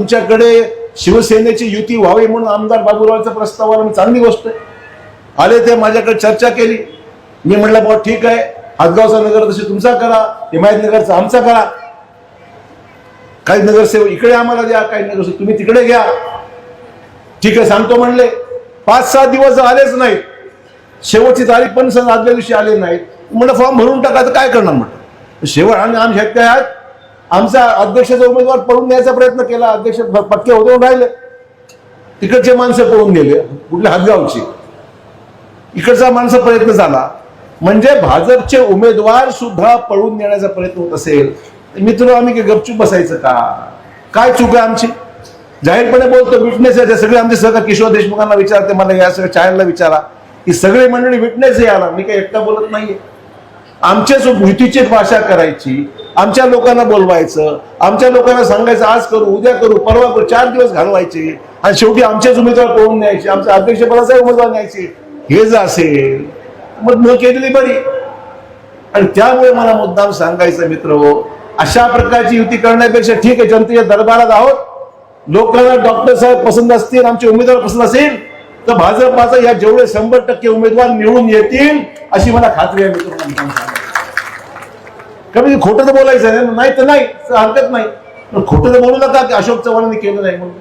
तुमच्याकडे शिवसेनेची युती व्हावी म्हणून आमदार बाबूरावचा प्रस्ताव आला. चांगली गोष्ट आहे. आले ते माझ्याकडे चर्चा केली. मी म्हटलं बाबा ठीक आहे. हातगावचा नगर तशी तुमचा करा. हिमायतनगरचा आमचा करा. काही नगरसेवक इकडे आम्हाला द्या. काही नगरसेवक तुम्ही तिकडे घ्या. ठीक आहे सांगतो म्हणले. पाच सहा दिवस आलेच नाहीत. शेवटची तारीख पण सण आदल्या दिवशी आले नाहीत. म्हणलं फॉर्म भरून टाका तर काय करणार? म्हटलं. शेवट आणि आम्ही शक्य आहेत. आमचा अध्यक्षाचा उमेदवार पळून द्यायचा प्रयत्न केला. अध्यक्ष पटके होते राहिले. तिकडचे माणसं पळून गेले. कुठल्या हदगावची. इकडचा माणसं प्रयत्न झाला. म्हणजे भाजपचे उमेदवार सुद्धा पळून नेण्याचा प्रयत्न होत असेल. तर मित्र आम्ही काय गपचूप बसायचं का? काय चूक आहे आमची? जाहीरपणे बोलतो विटनेस आहे. सगळे आमचे सहकार किशोर देशमुखांना विचारते. मला या सगळ्या चायनला विचारा. ही सगळी मंडळी विटनेस आहे याला. मी काही एकटा बोलत नाहीये. आमच्याच युतीची भाषा करायची. आमच्या लोकांना बोलवायचं आमच्या लोकांना सांगायचं आज करू उद्या करू परवा करू चार दिवस घालवायचे. आणि शेवटी आमचेच उमेदवार पळून न्यायचे आमच्या अध्यक्षपदाचा उमेदवार न्यायचे. हे जर असेल मग न केलेली बरी. आणि त्यामुळे मला मुद्दाम सांगायचं मित्र हो अशा प्रकारची युती करण्यापेक्षा ठीक आहे जनतेच्या दरबारात आहोत. लोकांना डॉक्टर साहेब पसंत असतील आमचे उमेदवार पसंत असेल तर भाजपाचा या जेवढे शंभर टक्के उमेदवार निवडून येतील अशी मला खात्री आहे मित्र मुद्दाम म्हणजे खोटं तर बोलायचं आहे ना. नाही तर नाही तर हरकत नाही खोटं तर बोलू नका की अशोक चव्हाणांनी केलं नाही म्हणून